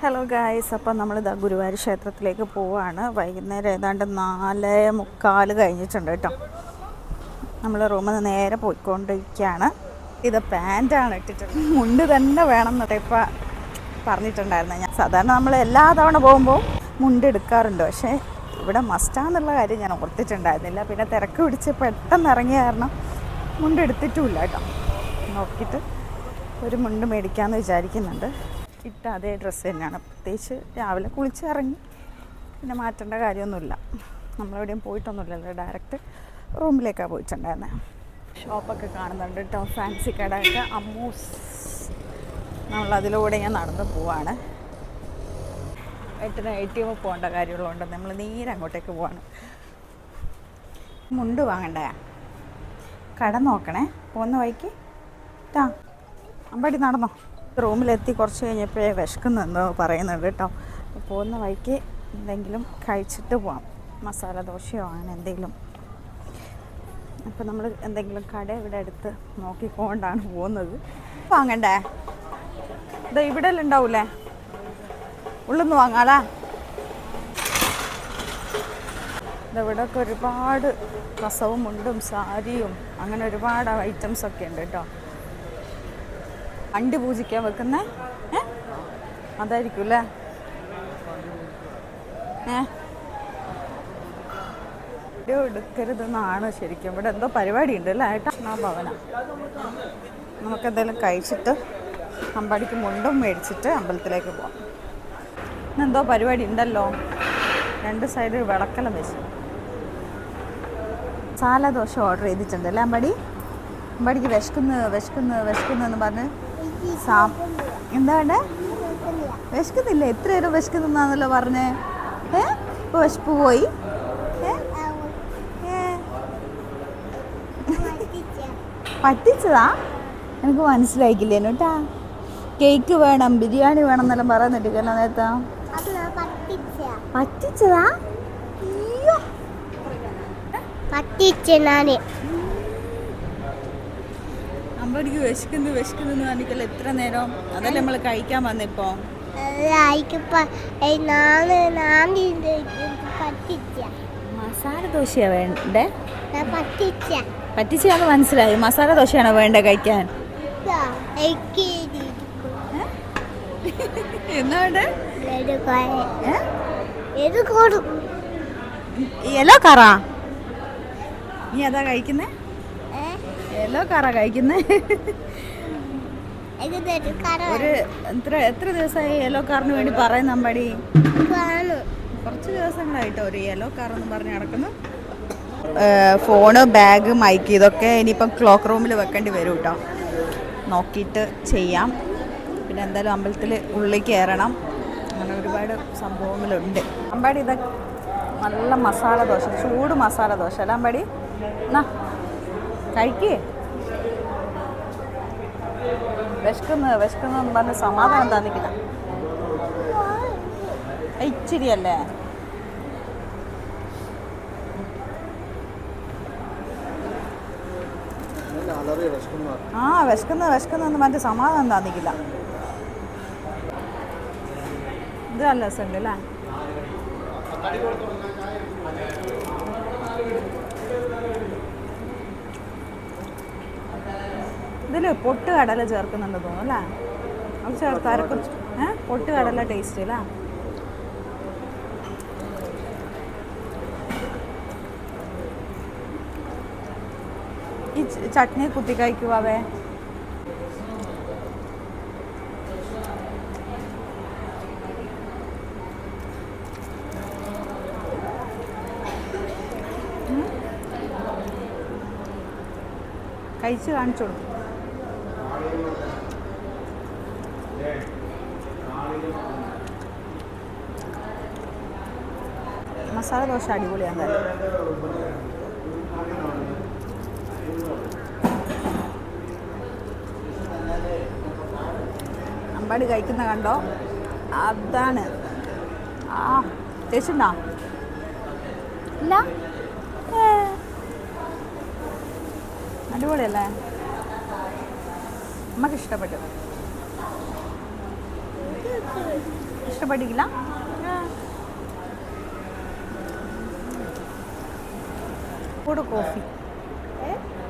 Hello guys അപ്പം നമ്മളിതാ ഗുരുവായൂർ ക്ഷേത്രത്തിലേക്ക് പോവാണ്. വൈകുന്നേരം ഏതാണ്ട് നാല് മുക്കാൽ കഴിഞ്ഞിട്ടുണ്ട് കേട്ടോ. നമ്മൾ റൂമിൽ നിന്ന് നേരെ പോയിക്കൊണ്ടിരിക്കുകയാണ് ഇത് പാന്റാണ് ഇട്ടിട്ട് മുണ്ട് തന്നെ വേണം എന്നൊക്കെ ഇപ്പം പറഞ്ഞിട്ടുണ്ടായിരുന്നു ഞാൻ. സാധാരണ നമ്മൾ എല്ലാ തവണ പോകുമ്പോൾ മുണ്ട് എടുക്കാറുണ്ട്. പക്ഷേ ഇവിടെ മസ്റ്റാന്നുള്ള കാര്യം ഞാൻ ഓർത്തിട്ടുണ്ടായിരുന്നില്ല. പിന്നെ തിരക്ക് പിടിച്ച് പെട്ടെന്ന് ഇറങ്ങിയ കാരണം മുണ്ട് എടുത്തിട്ടുമില്ല കേട്ടോ. നോക്കിയിട്ട് ഒരു മുണ്ട് മേടിക്കാമെന്ന് വിചാരിക്കുന്നുണ്ട്. ഇട്ട അതേ ഡ്രസ്സ് തന്നെയാണ്. പ്രത്യേകിച്ച് രാവിലെ കുളിച്ചിറങ്ങി പിന്നെ മാറ്റേണ്ട കാര്യമൊന്നുമില്ല. നമ്മളെവിടെയും പോയിട്ടൊന്നുമില്ലല്ലോ. ഡയറക്റ്റ് റൂമിലേക്കാണ് പോയിട്ടുണ്ടായിരുന്നത് ഷോപ്പൊക്കെ കാണുന്നുണ്ട് കേട്ടോ ഫാൻസി കടയൊക്കെ. അമ്മൂസ് നമ്മളതിലൂടെ ഞാൻ നടന്ന് പോവാണ്. എട്ടിന് എ ടി എം പോകേണ്ട കാര്യമുള്ളതുകൊണ്ട് നമ്മൾ നേരെ അങ്ങോട്ടേക്ക് പോവാണ്. മുണ്ട് വാങ്ങണ്ടേ? കട നോക്കണേ. പോകുന്ന വഴിക്ക്. ടാ അമ്പടി നടന്നോ? റൂമിലെത്തി കുറച്ച് കഴിഞ്ഞപ്പോഴേ വിശക്കുന്നെന്ന് പറയുന്നുണ്ട് കേട്ടോ. പോകുന്ന വഴിക്ക് എന്തെങ്കിലും കഴിച്ചിട്ട് പോവാം. മസാല ദോശയോ അങ്ങനെ എന്തെങ്കിലും. അപ്പോൾ നമ്മൾ എന്തെങ്കിലും കട ഇവിടെ അടുത്ത് നോക്കിക്കൊണ്ടാണ് പോകുന്നത്. വാങ്ങണ്ടേ? ഇത് ഇവിടെ ഉണ്ടാവൂലേ? ഉള്ളിന്ന് വാങ്ങാലാ ഇവിടെയൊക്കെ ഒരുപാട് കസവും മുണ്ടും സാരിയും അങ്ങനെ ഒരുപാട് ഐറ്റംസ് ഒക്കെ ഉണ്ട് കേട്ടോ. വണ്ടി പൂജിക്കാൻ വെക്കുന്ന അതായിരിക്കും അല്ലേ ഏ? വീഡിയോ എടുക്കരുതെന്നാണ് ശരിക്കും. ഇവിടെ എന്തോ പരിപാടി ഉണ്ട് അല്ലേ? ഏട്ടാ? ഭവന. നമുക്കെന്തെങ്കിലും കഴിച്ചിട്ട് അമ്പാടിക്ക് മുണ്ടും മേടിച്ചിട്ട് അമ്പലത്തിലേക്ക് പോവാം. ഇന്നെന്തോ പരിപാടി ഉണ്ടല്ലോ? രണ്ട് സൈഡിൽ വിളക്കെല്ലാം വെച്ച്. സാലദോശ ഓർഡർ ചെയ്തിട്ടുണ്ട് അല്ലേ അമ്പാടി? അമ്പാടിക്ക് വിശക്കുന്നു വിശക്കുന്നു വിശക്കുന്നു എന്ന് പറഞ്ഞ് എന്താ വേണ്ടേ വിശക്കുന്നില്ല? എത്ര നേരം വിശക്കുന്നാന്നല്ലോ പറഞ്ഞേ. ഏ? ഇപ്പോൾ വിശപ്പ് പോയി? പറ്റിച്ചതാ? എനിക്ക് മനസ്സിലായിക്കില്ലേ കേട്ടാ കേക്ക് വേണം ബിരിയാണി വേണം എന്നെല്ലാം പറയുന്നുണ്ട് കേട്ടോ നേരത്തെ. പറ്റിച്ചതാ? അയ്യോ. പറ്റിച്ച് അമ്പടിക്ക് വിശക്കുന്നു വിശക്കുന്നു എന്ന് പറഞ്ഞിട്ടല്ല എത്ര നേരം അതല്ലേ നമ്മൾ കഴിക്കാൻ വന്നിപ്പോ? മസാല ദോശയാ വേണ്ടേ? പറ്റിച്ചാന്ന് മനസ്സിലായി. മസാല ദോശയാണോ വേണ്ടേ കഴിക്കാൻ? എന്നാണ്ട് യെല്ലോ കറാ നീ അതാ കഴിക്കുന്നേ? യെല്ലോ കറ കഴിക്കുന്നേ? ഒരു എത്ര എത്ര ദിവസമായി യെല്ലോ കാറിന് വേണ്ടി പറയുന്ന അമ്പടി? കുറച്ച് ദിവസങ്ങളായിട്ടോ ഒരു യെല്ലോ കാർ എന്ന് പറഞ്ഞ് നടക്കുന്നു. ഫോണ് ബാഗ് മൈക്ക് ഇതൊക്കെ ഇനിയിപ്പം ക്ലോക്ക് റൂമിൽ വെക്കേണ്ടി വരും കേട്ടോ നോക്കിയിട്ട് ചെയ്യാം. പിന്നെ എന്തായാലും അമ്പലത്തിൽ ഉള്ളിൽ കയറണം അങ്ങനെ ഒരുപാട് സംഭവങ്ങളുണ്ട്. അമ്പാടി ഇതൊക്കെ നല്ല മസാല ദോശ ചൂട് മസാല ദോശ അല്ല അമ്പാടി? എന്നാ കഴിക്കേ. വിശക്കുന്നു വിശക്കുന്നു എന്ന് പറഞ്ഞ് സമാധാനം തന്നിക്കില്ല ഇച്ചിരിയല്ലേ? ആ വിശക്കുന്ന വിശക്കുന്ന പറഞ്ഞ സമാധാനം തന്നിക്കില്ല ഇത് നല്ല രസമുണ്ട് അല്ലേ? ഇതിൽ പൊട്ട് കടല ചേർക്കുന്നുണ്ട് തോന്നുന്നു അല്ലേ? അത് ചേർത്ത് അരക്കും ഏ? പൊട്ട് കടല ടേസ്റ്റ് അല്ലേ? ഈ ചട്നി കുത്തി കഴിക്കുവാവേ. കഴിച്ച് കാണിച്ചു കൊടുക്കും മസാല ദോശ അടിപൊളിയാണ് അമ്പാടി കഴിക്കുന്ന കണ്ടോ? അതാണ്. ആ ടേസ്റ്റ് ഉണ്ടോ ഇല്ല. അടിപൊളിയല്ലേ? നമുക്ക് ഇഷ്ടപ്പെട്ടു. ഇഷ്ടപ്പെട്ടില്ല ചൂട് കോഫി.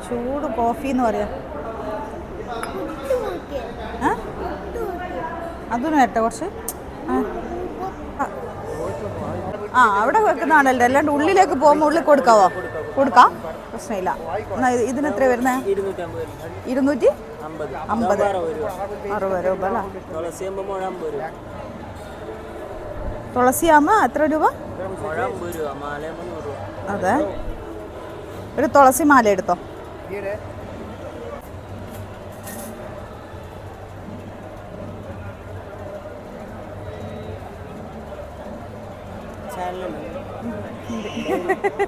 ചൂട് കോഫി എന്ന് പറയാം. അതും കേട്ടോ കുറച്ച്. ആ. അവിടെ വെക്കുന്നതാണല്ലോ. അല്ലാണ്ട് ഉള്ളിലേക്ക് പോകുമ്പോൾ ഉള്ളിൽ കൊടുക്കാവോ? കൊടുക്കാം. പ്രശ്നമില്ല. എന്നാ ഇത് ഇതിന് എത്ര വരുന്നത് ഇരുന്നൂറ്റി അമ്പത്. അറുപത് രൂപ അല്ലേ? തുളസിയാകുമ്പോൾ എത്ര രൂപ. അതെ. ഒരു തുളസി മാല എടുത്തോ.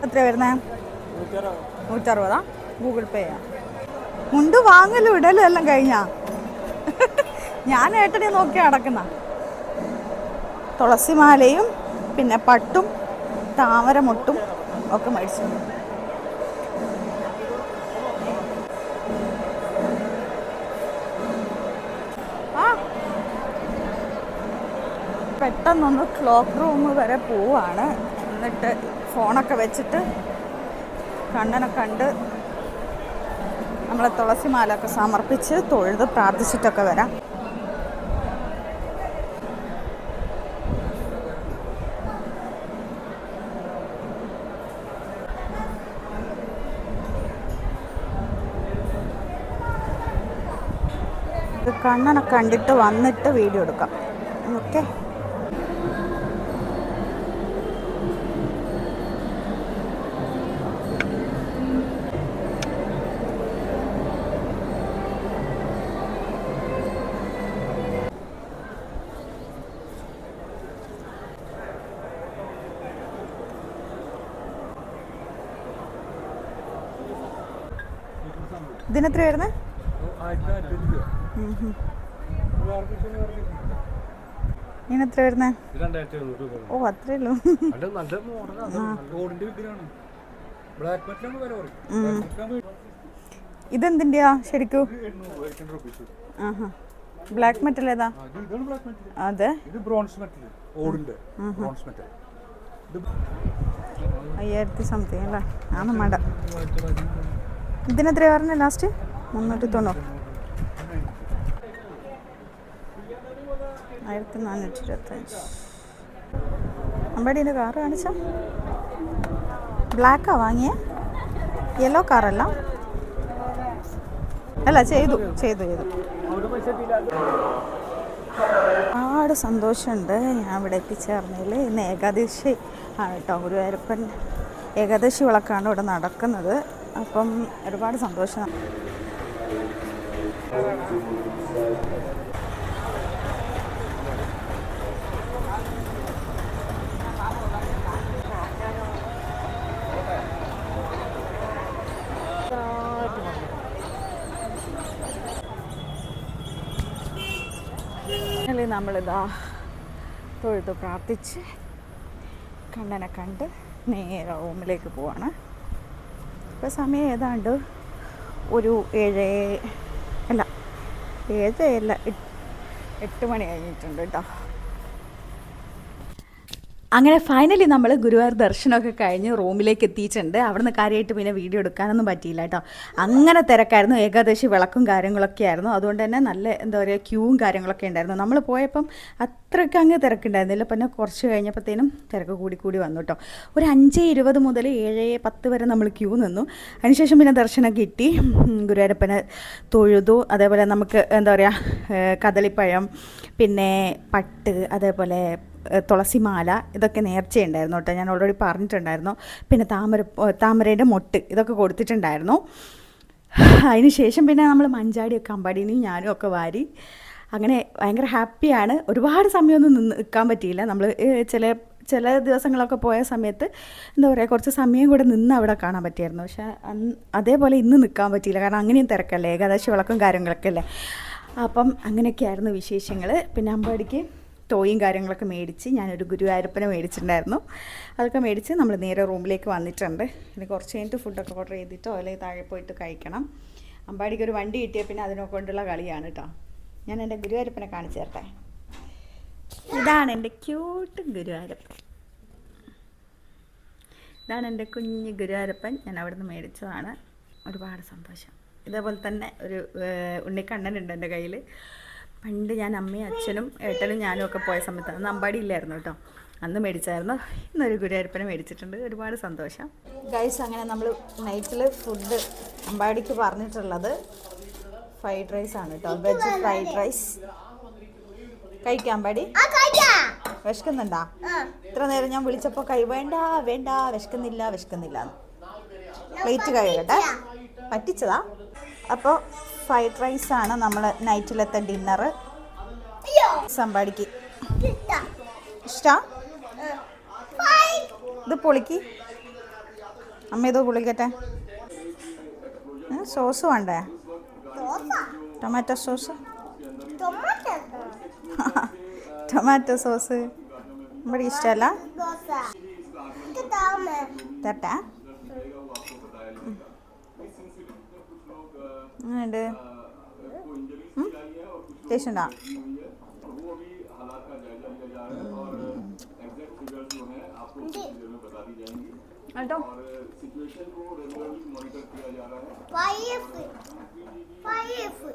എത്ര വരുന്നേ? നൂറ്ററുപത്. ഗൂഗിൾ പേ മുണ്ട് വാങ്ങലും ഇടലും എല്ലാം കഴിഞ്ഞാ? ഞാൻ ഏട്ടനെ നോക്കി അടക്കുന്ന തുളസിമാലയും പിന്നെ പട്ടും താമരമൊട്ടും ഒക്കെ മേടിച്ചു. പെട്ടെന്നൊന്ന് ക്ലോക്ക് റൂം വരെ പോവാണ്. എന്നിട്ട് ഫോണൊക്കെ വെച്ചിട്ട് കണ്ണനെ കണ്ട് നമ്മളെ തുളസിമാലൊക്കെ സമർപ്പിച്ച് തൊഴുത് പ്രാർത്ഥിച്ചിട്ടൊക്കെ വരാം. കണ്ണനെ കണ്ടിട്ട് വന്നിട്ട് വീഡിയോ എടുക്കാം. ഓക്കെ വരുന്നത് ഇതിനെത്ര വരുന്നത് എഴുന്നൂറ് രൂപ ഓ അത്രേ ഉള്ളൂ ഇതെന്തിന്റെയാ ശരിക്കും? ആഹാ. ബ്ലാക്ക് മെറ്റൽ ഏതാ? അതെ. ഇത് ബ്രോൺസ് മെറ്റൽ ബ്രോൺസ് മെറ്റൽ അയ്യായിരത്തി സംതിങ് അല്ലേ? ആണ് മട. ഇതിനെത്ര പറഞ്ഞ ലാസ്റ്റ് മുന്നൂറ്റി തൊണ്ണൂറ് ആയിരത്തി നാനൂറ്റി ഇരുപത്തഞ്ച് അമ്പടീന്റെ കാറ് കാണിച്ച ബ്ലാക്കാ വാങ്ങിയ യെല്ലോ കാറല്ല അല്ല ചെയ്തു ചെയ്തു ചെയ്തു. ഒരുപാട് സന്തോഷമുണ്ട്. ഞാൻ ഇവിടെ എത്തിച്ചേർന്നതിൽ ഇന്ന് ഏകാദശി ആണ് കേട്ടോ. ഗുരുവായൂരപ്പൻ ഏകാദശി വിളക്കാണ് ഇവിടെ നടക്കുന്നത്. അപ്പം ഒരുപാട് സന്തോഷം. നമ്മളിതാ തൊഴുത് പ്രാർത്ഥിച്ച് കണ്ണനെ കണ്ട് നേരെ റൂമിലേക്ക് പോവാണ്. ഇപ്പോൾ സമയം ഏതാണ്ട് ഒരു ഏഴ് അല്ല ഏഴ് അല്ല എട്ട് മണി കഴിഞ്ഞിട്ടുണ്ട് കേട്ടോ. അങ്ങനെ ഫൈനലി നമ്മൾ ഗുരുവായൂർ ദർശനമൊക്കെ കഴിഞ്ഞ് റൂമിലേക്ക് എത്തിയിട്ടുണ്ട്. അവിടുന്ന് കാര്യമായിട്ട് പിന്നെ വീഡിയോ എടുക്കാനൊന്നും പറ്റിയില്ല കേട്ടോ. അങ്ങനെ തിരക്കായിരുന്നു. ഏകാദശി വിളക്കും കാര്യങ്ങളൊക്കെ ആയിരുന്നു. അതുകൊണ്ട് തന്നെ നല്ല എന്താ പറയുക ക്യൂവും കാര്യങ്ങളൊക്കെ ഉണ്ടായിരുന്നു. നമ്മൾ പോയപ്പം അത്രയ്ക്ക് അങ്ങ് തിരക്കുണ്ടായിരുന്നില്ല. പിന്നെ കുറച്ച് കഴിഞ്ഞപ്പോഴത്തേനും തിരക്ക് കൂടി കൂടി വന്നു കേട്ടോ. ഒരു അഞ്ച് ഇരുപത് മുതൽ ഏഴ് പത്ത് വരെ നമ്മൾ ക്യൂ നിന്നു. അതിനുശേഷം പിന്നെ ദർശനം കിട്ടി. ഗുരുവായൂരപ്പനെ തൊഴുതു. അതേപോലെ നമുക്ക് എന്താ പറയുക കദളിപ്പഴം പിന്നെ പട്ട് അതേപോലെ തുളസിമാല ഇതൊക്കെ നേർച്ചയുണ്ടായിരുന്നു കേട്ടോ. ഞാൻ ഓൾറെഡി പറഞ്ഞിട്ടുണ്ടായിരുന്നു. പിന്നെ താമര താമരയുടെ മൊട്ട് ഇതൊക്കെ കൊടുത്തിട്ടുണ്ടായിരുന്നു. ശേഷം പിന്നെ നമ്മൾ മഞ്ചാടിയൊക്കെ അമ്പാടിനെയും ഞാനും ഒക്കെ വാരി അങ്ങനെ ഭയങ്കര ഹാപ്പിയാണ് ഒരുപാട് സമയമൊന്നും നിന്ന് നിൽക്കാൻ പറ്റിയില്ല. നമ്മൾ ചില ചില ദിവസങ്ങളൊക്കെ പോയ സമയത്ത് എന്താ പറയുക കുറച്ച് സമയം കൂടെ നിന്ന് അവിടെ കാണാൻ പറ്റിയായിരുന്നു. പക്ഷേ അതേപോലെ ഇന്ന് നിൽക്കാൻ പറ്റിയില്ല. കാരണം അങ്ങനെയും തിരക്കല്ലേ? ഏകാദശി വിളക്കും കാര്യങ്ങളൊക്കെ അല്ലേ? അപ്പം അങ്ങനെയൊക്കെയായിരുന്നു വിശേഷങ്ങൾ പിന്നെ അമ്പാടിക്ക് ടോയും കാര്യങ്ങളൊക്കെ മേടിച്ച് ഞാനൊരു ഗുരുവായൂരപ്പനെ മേടിച്ചിട്ടുണ്ടായിരുന്നു. അതൊക്കെ മേടിച്ച് നമ്മൾ നേരെ റൂമിലേക്ക് വന്നിട്ടുണ്ട്. ഇനി കുറച്ച് കഴിഞ്ഞിട്ട് ഫുഡൊക്കെ ഓർഡർ ചെയ്തിട്ടോ അല്ലെങ്കിൽ താഴെ പോയിട്ട് കഴിക്കണം. അമ്പാടിക്ക് ഒരു വണ്ടി കിട്ടിയ പിന്നെ അതിനെ കൊണ്ടുള്ള കളിയാണ് കേട്ടോ ഞാൻ എന്റെ ഗുരുവായൂരപ്പനെ കാണിച്ചു തരട്ടെ. ഇതാണ് എന്റെ ക്യൂട്ട് ഗുരുവായൂരപ്പൻ. ഇതാണ് എന്റെ കുഞ്ഞ് ഗുരുവായൂരപ്പൻ. ഞാൻ അവിടുന്ന് മേടിച്ചതാണ്. ഒരുപാട് സന്തോഷം. ഇതേപോലെ തന്നെ ഒരു ഉണ്ണിക്കണ്ണനുണ്ട് എന്റെ കയ്യിൽ പണ്ട് ഞാൻ അമ്മയും അച്ഛനും ഏട്ടനും ഞാനും ഒക്കെ പോയ സമയത്ത് അന്ന് അമ്പാടി ഇല്ലായിരുന്നു കേട്ടോ. അന്ന് മേടിച്ചായിരുന്നു. ഇന്നൊരു ഗുരുവായൂരപ്പനെ മേടിച്ചിട്ടുണ്ട്. ഒരുപാട് സന്തോഷം. ഗൈസ് അങ്ങനെ നമ്മൾ നൈറ്റിൽ ഫുഡ് അമ്പാടിക്ക് പറഞ്ഞിട്ടുള്ളത് ഫ്രൈഡ് റൈസ് ആണ് കേട്ടോ. വെജ് ഫ്രൈഡ് റൈസ് കഴിക്കാം അമ്പാടി? വിശക്കുന്നുണ്ടാ? ആ. ഇത്ര നേരം ഞാൻ വിളിച്ചപ്പോൾ കൈ വേണ്ട വേണ്ട വിശക്കുന്നില്ല വിശക്കുന്നില്ല പ്ലേറ്റ് കഴുകട്ടെ. പറ്റിച്ചതാ. അപ്പോൾ ഫ്രൈഡ് റൈസ് ആണ് നമ്മൾ നൈറ്റിലത്തെ ഡിന്നർ സമ്പാടിക്ക് ഇഷ്ടാ? ഇത് പൊളിക്ക്. അമ്മ ഇത് പൊളിക്കട്ടെ. സോസ് വേണ്ടേ? ടൊമാറ്റോ സോസ് ടൊമാറ്റോ സോസ് ഇവിടെ ഇഷ്ടമല്ല ദോശ ഇത് താമേ തരട്ടെ അങ്ങനെയുണ്ട് ടേസ്റ്റ് ഉണ്ടോ സോസ് പൈഫ് പൈഫ്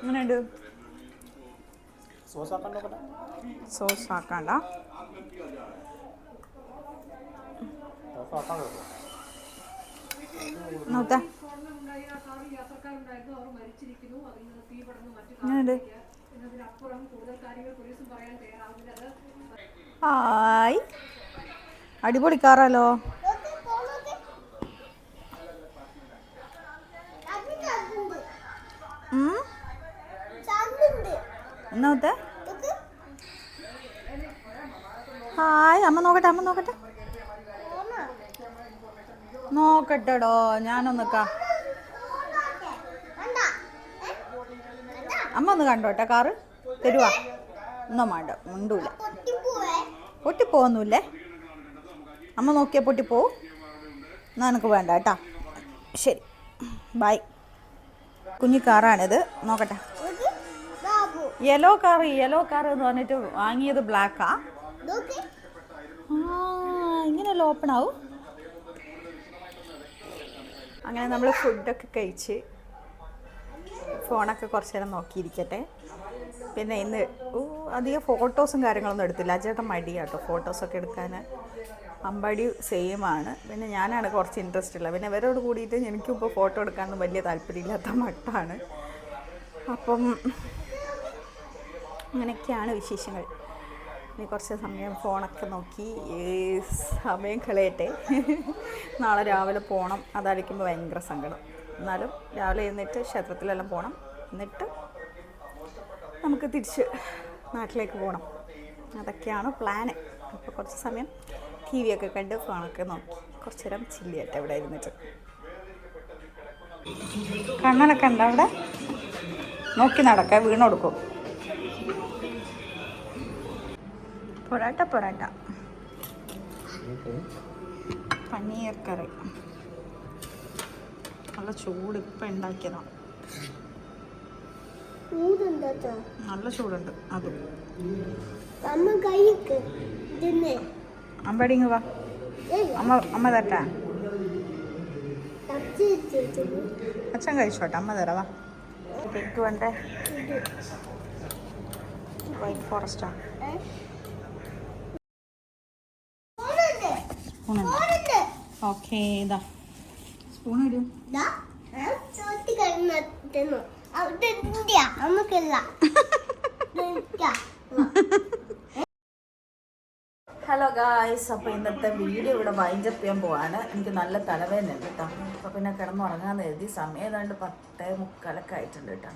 അങ്ങനെയുണ്ട് സോസ് ആക്കാൻ നോക്കട്ടെ സോസ് ആക്കണ്ട സോസ് ആക്കാൻ നോക്കാം നോക്കട്ടെ അങ്ങനെയുണ്ട് ഹായ്. അടിപൊളി കാറാലോ. എന്നാ ഹായ് അമ്മ നോക്കട്ടെ അമ്മ നോക്കട്ടെ. നോക്കട്ടെടോ ഞാനൊന്ന് അമ്മ ഒന്ന് കണ്ടോട്ടെ കാറ്? തരുവാ. ഒന്നും വേണ്ട മുണ്ടൂല. പൊട്ടിപ്പോവേ. പൊട്ടിപ്പോന്നില്ലേ അമ്മ നോക്കിയാൽ പൊട്ടിപ്പോവും. എന്നാ എനിക്ക് വേണ്ട കേട്ടാ. ശരി. ബായ് കുഞ്ഞു കാറാണിത്. നോക്കട്ടെ. നോക്ക് യെല്ലോ കാർ യെല്ലോ കാർ എന്ന് പറഞ്ഞിട്ട് വാങ്ങിയത് ബ്ലാക്കാ. ആ ഇങ്ങനെയല്ല ഓപ്പൺ ആവും? അങ്ങനെ നമ്മൾ ഫുഡൊക്കെ കഴിച്ച് ഫോണൊക്കെ കുറച്ച് നേരം നോക്കിയിരിക്കട്ടെ പിന്നെ ഇന്ന് അധികം ഫോട്ടോസും കാര്യങ്ങളൊന്നും എടുത്തില്ല ചേട്ടൻ മടി കേട്ടോ ഫോട്ടോസൊക്കെ എടുക്കാൻ അമ്പടി സെയിമാണ് പിന്നെ ഞാനാണ് കുറച്ച് ഇൻട്രസ്റ്റ് ഉള്ളത് പിന്നെ ഇവരോട് കൂടിയിട്ട് എനിക്കിപ്പോൾ ഫോട്ടോ എടുക്കാനൊന്നും വലിയ താല്പര്യമില്ലാത്ത മട്ടാണ് അപ്പം അങ്ങനെയൊക്കെയാണ് വിശേഷങ്ങൾ ഇനി കുറച്ച് സമയം ഫോണൊക്കെ നോക്കി. സമയം കളയട്ടെ. നാളെ രാവിലെ പോകണം അതായിരിക്കുമ്പോൾ ഭയങ്കര സങ്കടം. എന്നാലും രാവിലെ എഴുന്നേറ്റ് ക്ഷേത്രത്തിലെല്ലാം പോകണം എന്നിട്ട് നമുക്ക് തിരിച്ച് നാട്ടിലേക്ക് പോകണം അതൊക്കെയാണ് പ്ലാന് അപ്പോൾ കുറച്ച് സമയം ടി വി ഒക്കെ കണ്ട് ഫോണൊക്കെ നോക്കി. കുറച്ച് നേരം ചില്ലിയായിട്ട് ഇവിടെ ഇരുന്നിട്ട്. കണ്ണനൊക്കെ ഉണ്ടോ അവിടെ? നോക്കി നടക്കാം വീണൊടുക്കും പൊറാട്ട പൊറാട്ട. പനീർ കറി. നല്ല ചൂട് ഇപ്പം ഉണ്ടാക്കിയതാണ് നല്ല ചൂടുണ്ട് അതും. അമ്പടി കൈക്ക് ഇതിന്നെ അമ്പടിങ് വാ. അമ്മ അമ്മ തട്ടാ തപ്പി അച്ഛൻ കഴിച്ചോട്ടെ അമ്മ തരാ വാ. കേക്ക് വേണ്ടേ? വൈറ്റ് ഫോറസ്റ്റാ ഏ? ഫോണുണ്ട് സ്പൂണുണ്ട്. ഫോണുണ്ട് ഓക്കെ ഇതാ. സ്പൂൺ ഇടും. ദാ, ഞാൻ ചോട്ടി അവിടെ ഇന്ത്യ നമുക്കില്ല. ഹലോ ഗായ്സ് അപ്പോൾ ഇന്നത്തെ വീഡിയോ ഇവിടെ വൈൻഡപ്പ് ചെയ്യാൻ പോവാണ്. എനിക്ക് നല്ല തലവേദന ഉണ്ട് കേട്ടോ. അപ്പോൾ പിന്നെ കിടന്നുറങ്ങാന്ന് എഴുതി സമയം ഏതാണ്ട് പത്തേ മുക്കാലൊക്കെ ആയിട്ടുണ്ട് കേട്ടോ.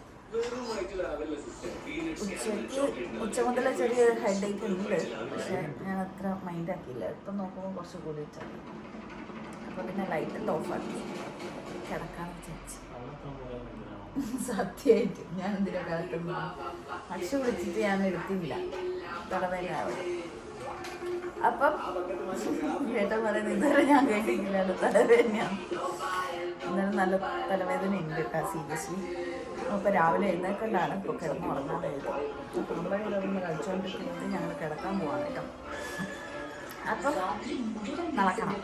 ഉച്ചയ്ക്ക് ഉച്ച മുതൽ ചെറിയ ഹെഡേക്ക് ഉണ്ട്. പക്ഷെ ഞാൻ അത്ര മൈൻഡ് ആക്കിയില്ല. ഇപ്പം നോക്കുമ്പോൾ കുറച്ച് കൂടിയിട്ടുണ്ട് അപ്പോൾ പിന്നെ ലൈറ്റ് ഓഫാക്കി കിടക്കാന്ന് വിചാരിച്ചു. സത്യമായിട്ട്. ഞാൻ എന്തിനാ കിടക്കുന്നു പക്ഷെ വിളിച്ചിട്ട് ഞാൻ എടുത്തില്ല. തലവേദന അവിടെ അപ്പം ഏട്ടൻ പറയുന്നത് ഇതുവരെ ഞാൻ കേട്ടിട്ടില്ല. തലവേദനയാണ് എന്നാലും നല്ല തലവേദന ഉണ്ട് കേട്ടോ സീരിയസ്ലി അപ്പോൾ രാവിലെ എഴുന്നേക്കണ്ടാണ് ഇപ്പോൾ കിടന്ന് അപ്പോൾ നമ്മുടെ കളിച്ചോണ്ടിരിക്കുന്നത് ഒന്ന് കളിച്ചുകൊണ്ടിരിക്കുന്നത് ഞങ്ങൾ കിടക്കാൻ പോവാണ് കേട്ടോ. അപ്പം നടക്കണം.